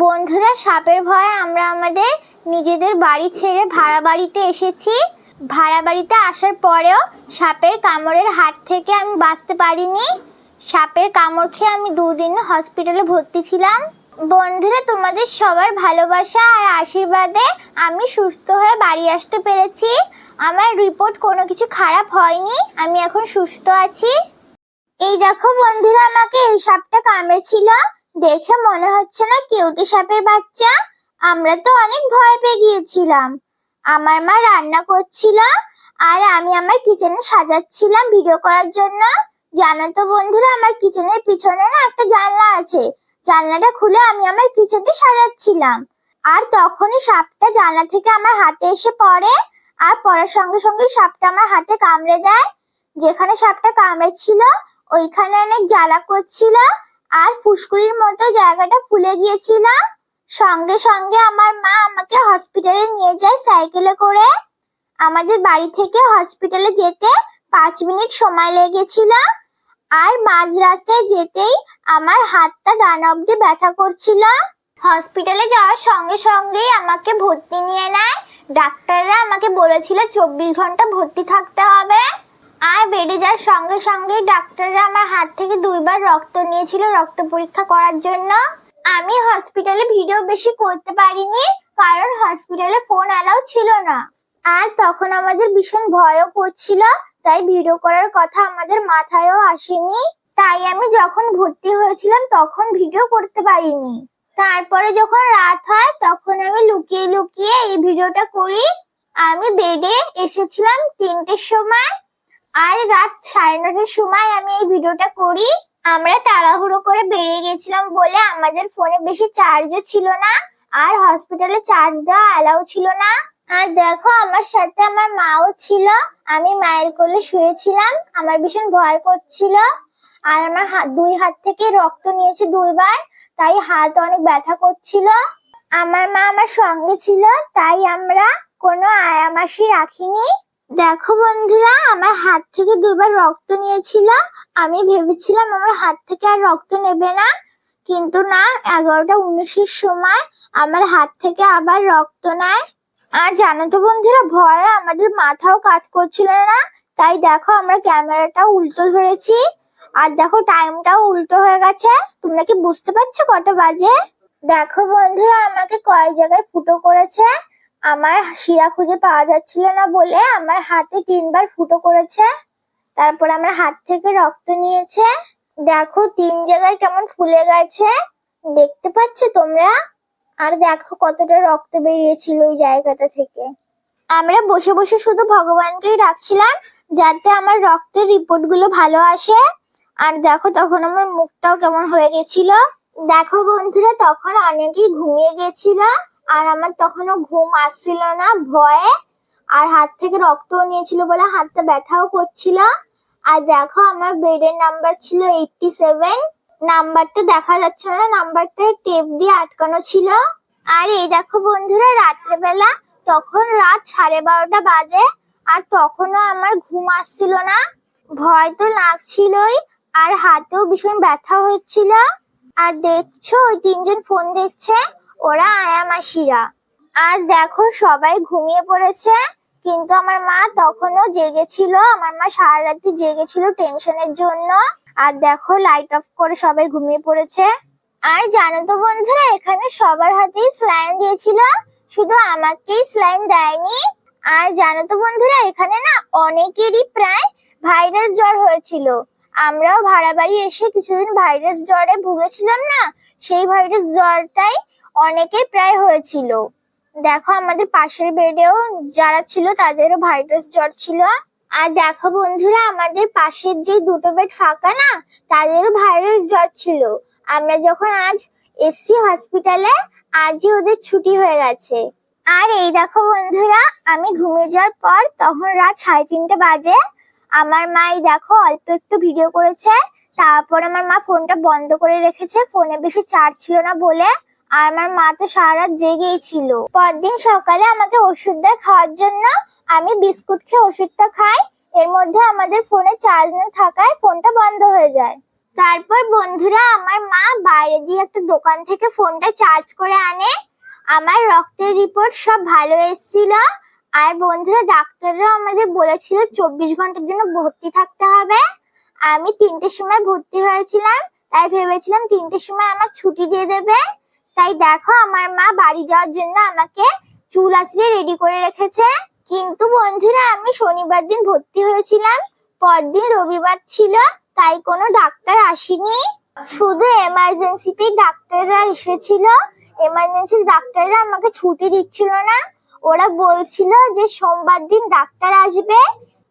বন্ধুরা, সাপের ভয়ে আমরা আমাদের নিজেদের বাড়ি ছেড়ে ভাড়া বাড়িতে এসেছি। ভাড়া বাড়িতে আসার পরেও সাপের কামড়ের হাত থেকে আমি বাঁচতে পারিনি। সাপের কামড় খেয়ে আমি দুদিন হসপিটালে ভর্তি ছিলাম। বন্ধুরা, তোমাদের সবার ভালোবাসা আর আশীর্বাদে আমি সুস্থ হয়ে বাড়ি আসতে পেরেছি। আমার রিপোর্ট কোনো কিছু খারাপ হয়নি, আমি এখন সুস্থ আছি। এই দেখো বন্ধুরা, আমাকে এই সাপটা কামড়েছিল। দেখে মনে হচ্ছে না কেউটি সাপের বাচ্চা? আমরা তো অনেক ভয় পেয়ে গিয়েছিলাম। আমার মা রান্না করছিল আর আমি আমার কিচেনে সাজাচ্ছিলাম ভিডিও করার জন্য। জানো তো বন্ধুরা, আমার কিচেনের পিছনে না একটা জানলা আছে। জানলাটা খুলে আমি আমার কিচেনটা সাজাচ্ছিলাম। আর তখনই সাপটা জানলা থেকে আমার হাতে এসে পড়ে আর পড়ার সঙ্গে সঙ্গে সাপটা আমার হাতে কামড়ে দেয়। যেখানে সাপটা কামড়েছিল, ওইখানে অনেক জ্বালা করছিল। আর ফুসকুড়ির মতো জায়গাটা ফুলে গিয়েছিল? সঙ্গে সঙ্গে আমার মা আমাকে হসপিটালে নিয়ে যায় সাইকেলে করে। আমাদের বাড়ি থেকে হসপিটালে যেতে পাঁচ মিনিট সময় লেগেছিল। আর মাঝ রাস্তায় যেতেই আমার হাতটা ডান অব্দি ব্যথা করছিল। হসপিটালে যাওয়ার সঙ্গে সঙ্গেই আমাকে ভর্তি নিয়ে নেয়। ডাক্তাররা আমাকে বলেছিল, চব্বিশ ঘণ্টা ভর্তি থাকতে হবে। আর বেড়ে যাওয়ার সঙ্গে সঙ্গেই ডাক্তাররা আমার হাত থেকে দুইবার রক্ত নিয়েছিল রক্ত পরীক্ষা করার জন্য। আমি হসপিটালে ভিডিও বেশি করতে পারিনি, কারণ হসপিটালে ফোন অ্যালাউ ছিল না। আর তখন আমাদের ভীষণ ভয়ও করছিল, তাই ভিডিও করার কথা আমাদের মাথায়ও আসেনি। তাই আমি যখন ভর্তি হয়েছিলাম তখন ভিডিও করতে পারিনি। তারপরে যখন রাত হয় তখন আমি লুকিয়ে লুকিয়ে এই ভিডিওটা করি। আমি বেডে এসেছিলাম তিনটের সময়। আর রাত সাড়ে নটার সময় আমি এই ভিডিওটা করি। আমরা তাড়াহুড়ো করে বেরিয়ে গেছিলাম বলে আমাদের ফোনে বেশি চার্জও ছিল না, আর হসপিটালে চার্জ দেওয়া অ্যালাউ ছিল না। আর দেখো, আমার সাথে আমার মাও ছিল। আমি মায়ের কোলে শুয়েছিলাম। আমার ভীষণ ভয় করছিল। আর আমার হাত দুই হাত থেকে রক্ত নিয়েছে দুইবার, তাই হাত অনেক ব্যথা করছিল। আমার মা আমার সঙ্গে ছিল, তাই আমরা কোনো আয়ামাসি রাখিনি। দেখো বন্ধুরা, আমার হাত থেকে দুবার রক্ত নিয়েছিল। আমি ভেবেছিলাম আমার হাত থেকে আর রক্ত নেবে না। কিন্তু না, এগারোটা উনিশের সময় আমার হাত থেকে আবার রক্ত নেয়। আর জানো তো বন্ধুরা, ভয়ে আমাদের মাথাও কাজ করছিল না। তাই দেখো আমরা ক্যামেরাটা উল্টো ধরেছি। আর দেখো টাইমটাও উল্টো হয়ে গেছে। তোমরা কি বুঝতে পারছ কটা বাজে? দেখো বন্ধুরা, আমাকে কয় জায়গায় ফুটো করেছে। আমার শিরা খুঁজে পাওয়া যাচ্ছিল না বলে আমার হাতে তিনবার ফুটো করেছে। তারপর আমার হাত থেকে রক্ত নিয়েছে। দেখো, তিন জায়গায় কেমন ফুলে গেছে। দেখতে পাচ্ছ তোমরা? আর দেখো কতটা রক্ত বেরিয়েছিল ওই জায়গাটা থেকে। আমরা বসে বসে শুধু ভগবানকেই রাখছিলাম যাতে আমার রক্তের রিপোর্টগুলো ভালো আসে। আর দেখো, তখন আমার মুখটাও কেমন হয়ে গেছিল। দেখো বন্ধুরা, তখন অনেকেই ঘুমিয়ে গেছিল। আর আমার তখনও ঘুম আসছিল না, ভয়ে। আর হাত থেকে রক্তও নিয়েছিল বলে হাতটা ব্যথাও করছিল। আর দেখো আমার বেডের নাম্বার ছিল এইটটি সেভেন নাম্বারটা দেখা যাচ্ছে না নাম্বারটা টেপ দিয়ে আটকানো ছিল। আর এই দেখো বন্ধুরা, রাত্রেবেলা তখন রাত সাড়ে বারোটা বাজে আর তখনও আমার ঘুম আসছিল না। ভয় তো লাগছিলই আর হাতেও ভীষণ ব্যথা হচ্ছিল। আর দেখছ, ওই তিনজন ফোন দেখছে। ওরা আয়ামাসিরা আর দেখো সবাই ঘুমিয়ে পড়েছে, কিন্তু আমার মা তখনও জেগেছিল। আমার মা সারা রাতি জেগেছিল টেনশনের জন্য। আর দেখো লাইট অফ করে সবাই ঘুমিয়ে পড়েছে। আর জানো তো বন্ধুরা, এখানে সবার হাতেই স্লাইন দিয়েছিল। শুধু আমাকেই স্লাইন দেয়নি। আর জানো তো বন্ধুরা, এখানে না অনেকেরই প্রায় ভাইরাস জ্বর হয়েছিল। আমরাও ভাড়া বাড়ি এসে কিছুদিন ভাইরাস জ্বরে ভুগেছিলাম না, সেই ভাইরাস জ্বরটাই অনেকের প্রায় হয়েছিল। দেখো আমাদের পাশের বেডেও যারা ছিল তাদেরও ভাইরাস জ্বর ছিল। আর দেখো বন্ধুরা, আমাদের পাশের যে দুটো বেড ফাঁকা না, তাদেরও ভাইরাস জ্বর ছিল। আমরা যখন আজ এসছি হসপিটালে আজই ওদের ছুটি হয়ে গেছে। আর এই দেখো বন্ধুরা, আমি ঘুমিয়ে যাওয়ার পর তখন রাত সাড়ে তিনটে বাজে। আমার মা এই দেখো অল্প একটু ভিডিও করেছে। তারপর আমার মা ফোনটা বন্ধ করে রেখেছে। ফোনে বেশি চার্জ ছিল না বলে আর আমার মা তো সারা জেগেই ছিল। পরদিন সকালে আমাকে ওষুধ দেয় খাওয়ার জন্য। আমি বিস্কুট খেয়ে ওষুধটা খাই। এর মধ্যে আমাদের ফোনে চার্জ না থাকায় ফোনটা বন্ধ হয়ে যায়। তারপর বন্ধুরা, আমার মা বাইরে দিয়ে একটা দোকান থেকে ফোনটা চার্জ করে আনে। আমার রক্তের রিপোর্ট সব ভালো এসেছিল। আর বন্ধুরা ডাক্তাররা আমাদের বলেছিল চব্বিশ ঘণ্টার জন্য ভর্তি থাকতে হবে। আমি তিনটের সময় ভর্তি হয়েছিলাম। তাই ভেবেছিলাম তিনটের সময় আমার ছুটি দিয়ে দেবে। তাই দেখো আমার মা বাড়ি যাওয়ার জন্য আমাকে চুল আসলে রেডি করে রেখেছে। কিন্তু বন্ধুরা, আমি শনিবার দিন ভর্তি হয়েছিলাম, পরদিন রবিবার ছিল, তাই কোনো ডাক্তার আসেনি। শুধু এমার্জেন্সিতে ডাক্তাররা এসেছিল। এমার্জেন্সি ডাক্তাররা আমাকে ছুটি দিচ্ছিল না। ওরা বলছিল যে সোমবার দিন ডাক্তার আসবে।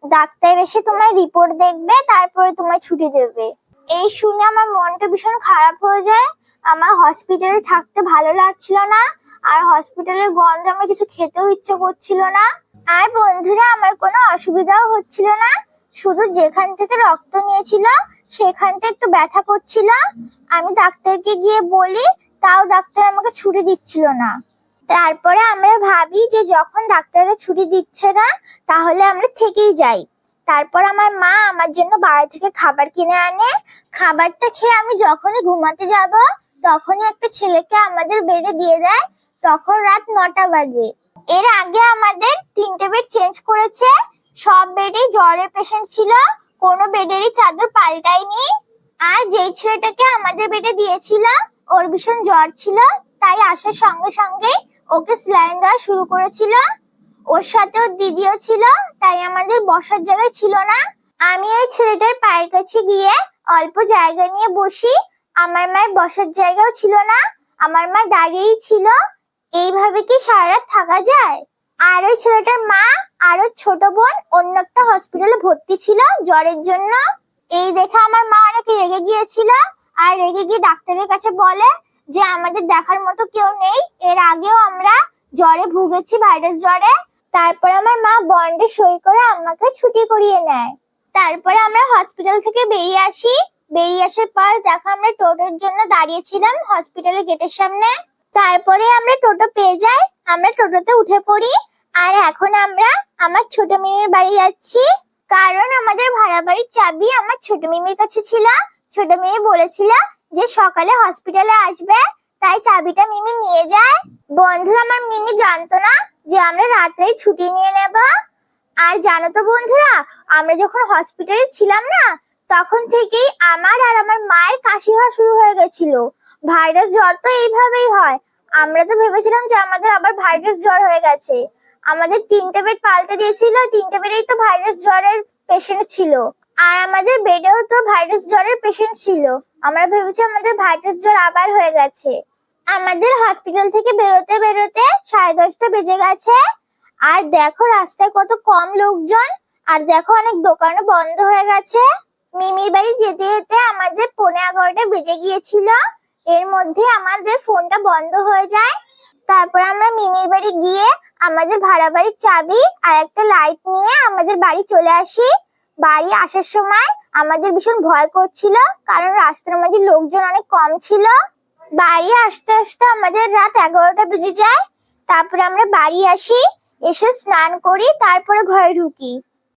ডাক্তার এসে তোমার রিপোর্ট দেখবে, তারপরে তোমার ছুটি দেবে। এই শুনে আমার মনটা ভীষণ খারাপ হয়ে যায়। আমার হসপিটালে থাকতে ভালো লাগছিল না, আর হসপিটালের গন্ধ আমার কিছু খেতেও ইচ্ছে করছিল না। আর বন্ধুরা, আমার কোনো অসুবিধাও হচ্ছিল না। শুধু যেখান থেকে রক্ত নিয়েছিল সেখানটা একটু ব্যথা করছিল। আমি ডাক্তারকে গিয়ে বলি, তাও ডাক্তার আমাকে ছুটি দিচ্ছিল না। তারপরে আমরা ভাবি যে যখন ডাক্তাররা ছুটি দিচ্ছে না, তাহলে আমরা থেকেই যাই। তারপর আমার মা আমার জন্য বাইরে থেকে খাবার কিনে আনে। খাবারটা খেয়ে আমি যখনই ঘুমাতে যাব তখনই একটা ছেলেকে আমাদের বেডে দিয়ে দেয়, তখন রাত নটা বাজে। এর আগে আমাদের তিনটে বেড চেঞ্জ করেছে, সব বেডেই জ্বরের পেশেন্ট ছিল, কোনো বেডেরই চাদর পাল্টায়নি। আর যেই ছেলেটাকে আমাদের বেডে দিয়েছিল, ওর ভীষণ জ্বর ছিল, তাই আসার সঙ্গে সঙ্গে ওকে স্যালাইন দেওয়া শুরু করেছিল। ওর সাথে ওর দিদিও ছিল, তাই আমাদের বসার জায়গা ছিল না। আমি ওই ছেলেটার পায়ের কাছে গিয়ে অল্প জায়গা নিয়ে বসি আমার মায়ের বসার জায়গাও ছিল না, আমার মা দাঁড়িয়েই ছিল। এইভাবে কি সারা রাত থাকা যায়? আর ওই ছেলেটার মা আর ওর ছোট বোন অন্য একটা হসপিটালে ভর্তি ছিল জ্বরের জন্য। এই দেখে আমার মা অনেক রেগে গিয়েছিল আর রেগে গিয়ে ডাক্তারের কাছে বলে যে, আমাদের দেখার মতো কেউ নেই। এর আগেও আমরা জ্বরে ভুগেছি ভাইরাস জ্বরে। তারপর আমার মা বন্ডে সই করে আমাকে ছুটি করিয়ে নেয়। তারপরে আমরা হসপিটাল থেকে বেরিয়ে আসি। বেরিয়ে আসার পর দেখো আমরা টোটোর জন্য দাঁড়িয়েছিলাম হসপিটালের গেটের সামনে। তারপরে আমরা টোটো পেয়ে যাই, আমরা টোটোতে উঠে পড়ি আর এখন আমরা আমার ছোট মিমির বাড়ি যাচ্ছি। কারণ আমাদের ভাড়া বাড়ির চাবি আমার ছোট মিমির কাছে ছিল। ছোট মিমি বলেছিল যে সকালে হসপিটালে আসবে, তাই চাবিটা মিমি নিয়ে যায়। বন্ধুরা, আমার মিমি জানতো না যে আমরা রাত্রেই ছুটি নিয়ে নেব। আর জানো তো বন্ধুরা, আমরা যখন হসপিটালে ছিলাম না তখন থেকেই আমার আর আমার মায়ের কাশি হওয়া শুরু হয়ে গেছিল। ভাইরাস জ্বর তো এইভাবেই হয়। আমরা তো ভেবেছিলাম যে আমাদের আবার ভাইরাস জ্বর হয়ে গেছে। আমাদের তিনটে বেড পাল্টে দিয়েছিল, তিনটে বেডেই তো ভাইরাস জ্বরের পেশেন্ট ছিল। আর আমাদের বেডেও তো ভাইরাস জ্বরের পেশেন্ট ছিল। আমরা ভেবেছি আমাদের ভাইরাস জ্বর আবার হয়ে গেছে। আমাদের হসপিটাল থেকে বেরোতে বেরোতে সাড়ে দশটা বেজে গেছে। আর দেখো রাস্তায় কত কম লোকজন, আর দেখো অনেক দোকানও বন্ধ হয়ে গেছে। মিমির বাড়ি যেতে যেতে আমাদের পনেরো এগারোটা বেজে গিয়েছিল। এর মধ্যে আমাদের ফোনটা বন্ধ হয়ে যায়। তারপর আমরা মিমির বাড়ি গিয়ে আমাদের ভাড়া বাড়ির চাবি আর একটা লাইট নিয়ে আমাদের বাড়ি চলে আসি। বাড়ি আসার সময় আমাদের ভীষণ ভয় করছিল, কারণ রাস্তার মাঝে লোকজন অনেক কম ছিল। বাড়ি আসতে আসতে আমাদের রাত এগারোটা বেজে যায়। তারপরে আমরা বাড়ি আসি, এসে স্নান করি, তারপরে ঘরে ঢুকি।